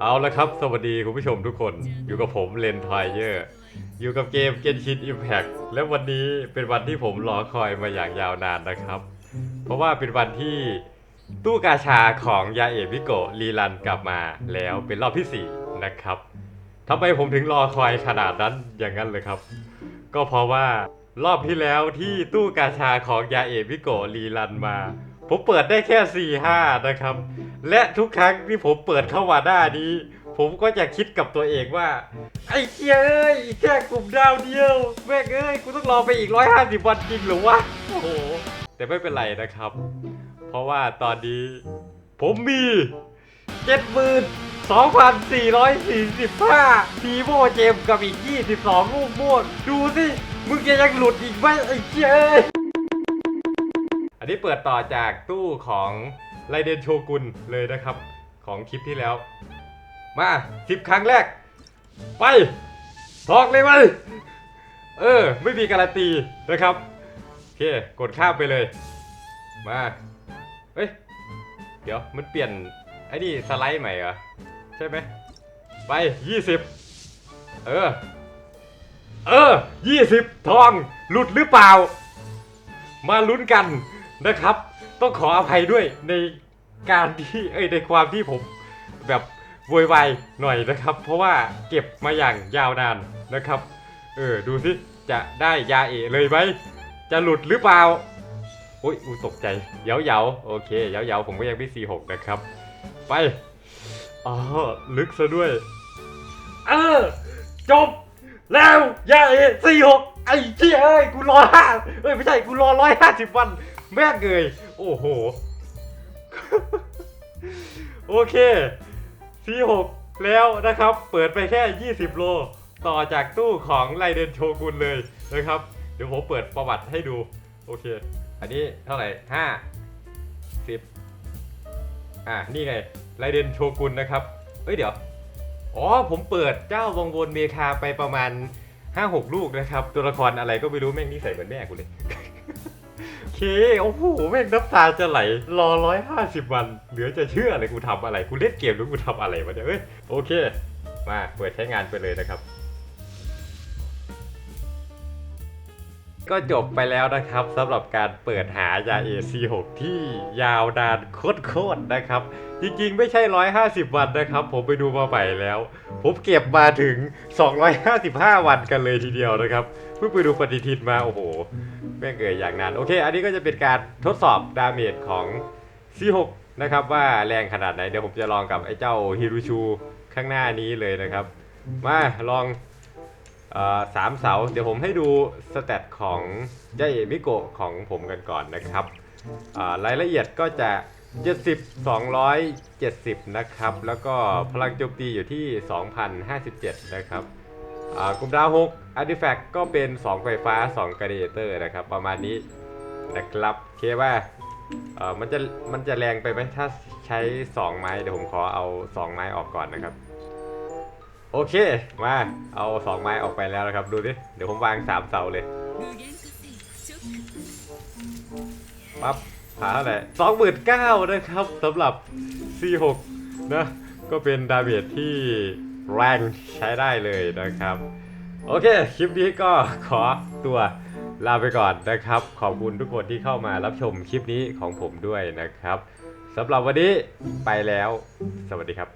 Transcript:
เอาละครับ สวัสดีคุณผู้ชมทุกคน อยู่กับผมเลนทอยเยอร์ อยู่กับเกม Genshin Impact และวันนี้เป็นวันที่ผมรอคอยมาอย่างยาวนานนะครับ เพราะว่าเป็นวันที่ตู้กาชาของยาเอะมิโกะรีรันกลับมาแล้วเป็นรอบที่ 4 นะครับทำไมผมถึงรอคอยขนาดนั้นอย่างนั้นเลยครับ ก็เพราะว่ารอบที่แล้วที่ตู้กาชาของยาเอะมิโกะรีรันมา ผมเปิดได้แค่ 4 5 นะครับ และทุกครั้งที่ผมเปิดเข้ามาหน้านี้ ผมก็จะคิดกับตัวเองว่า ไอ้เจ้ยเอ้ยอีกแค่กลุ่มดาวเดียวแม่งเอ้ยกูต้องรอไปอีก 150 วันจริงหรือวะโอ้โห แต่ไม่เป็นไรนะครับ เพราะว่าตอนนี้ ผมมี72,445ทีโมเจมกับอีก22ลูกโม่วนดูสิ มึงจะยังหลุดอีกไหมไอ้เจ้ย นนี้เปิดต่อจากตู้ของไรเดนโชกุนเลยนะครับ ของคลิปที่แล้ว มาสิบครั้งแรก ไปทอกเลยไหมเออ ไม่มีการันตีนะครับ โอเค กดข้ามไปเลย มาเฮ้ย เดี๋ยวมันเปลี่ยน ไอ้นี่สไลด์ใหม่เหรอ ใช่ไหม ไปยี่สิบเออ เออยี่สิบทอง หลุดหรือเปล่า มาลุ้นกัน นะครับ ต้องขออภัยด้วยในการที่เอ้ยในความที่ผมแบบโวยวายหน่อยนะครับ เพราะว่าเก็บมาอย่างยาวนานนะครับ เออดูสิจะได้ยาเอเลยไหมจะหลุดหรือเปล่าโอ้ยอูตกใจเยาเยาๆโอเคเยาเยาๆผมก็ยังไม่ซีหกนะครับ ไปอ๋อลึกซะด้วย เออ จบ แล้วยาเอสี่หกไอ้เจ้ยเอ้ยกูรอห้าเอ้ยไม่ใช่กูรอร้อยห้าสิบวัน แม่เกยโอ้โห โอเคสี่หกแล้วนะครับ เปิดไปแค่ 20 โล ต่อจากตู้ของไรเดนโชกุนเลยนะครับ เดี๋ยวผมเปิดประวัติให้ดู โอเค อันนี้เท่าไหร่ห้าสิบอะ นี่ไงไรเดนโชกุนนะครับ เอ้ยเดี๋ยว อ๋อ ผมเปิดเจ้าวงวนเมคาไปประมาณ 5-6 ลูกนะครับ ตัวละครอะไรก็ไม่รู้แม่งนิสัยเหมือนแม่กูเลย เค โอ้โหแม่งน้ำตาจะไหล รอ150วัน เหลือจะเชื่อเลยกูทำอะไร กูเล่นเกมหรือกูทำอะไรวะเนี่ยเอ้ย โอเค มาเปิดใช้งานไปเลยนะครับ ก็จบไปแล้วนะครับสำหรับการเปิดหายา AC6 ที่ยาวนานโคตรๆนะครับ จริงๆ ไม่ใช่ 150 วันนะครับ ผมไปดูมาใหม่แล้ว ผมเก็บมาถึง 255 วันกันเลยทีเดียวนะครับ เพิ่งไปดูปฏิทินมา โอ้โห แม่เอ่ยอย่างนั้น โอเค อันนี้ก็จะเป็นการทดสอบดาเมจของ C6 นะครับว่าแรงขนาดไหน เดี๋ยวผมจะลองกับไอ้เจ้าฮิรุชูข้างหน้านี้เลยนะครับ มาลองออสามเสา เดี๋ยวผมให้ดูสเตตของยาเอะมิโกะของผมกันก่อนนะครับรายละเอียดก็จะ 70 270 นะครับ แล้วก็พลังโจมตีอยู่ที่ 2,057 นะครับ กลุ่มดาว6 Artifact ก็เป็น 2 ไฟฟ้า2 g r a d i a t o r นะครับ ประมาณนี้นะครับเคว่าเอ่อมันจะมันจะแรงไปไหมถ้าใช้ 2 ไม้เดี๋ยวผมขอเอา 2 ไม้ออกก่อนนะครับ โอเคมาเอาสองไม้ออกไปแล้วนะครับ ดูดิเดี๋ยวผมวางสามเสาเลยปั๊บหาเท่าไหร่สองหมื่นเก้านะครับสำหรับ C6 นะก็เป็นดาเมจที่ แรงใช้ได้เลยนะครับ โอเค คลิปนี้ก็ขอตัวลาไปก่อนนะครับ ขอบคุณทุกคนที่เข้ามารับชมคลิปนี้ของผมด้วยนะครับสำหรับวันนี้ไปแล้ว สวัสดีครับ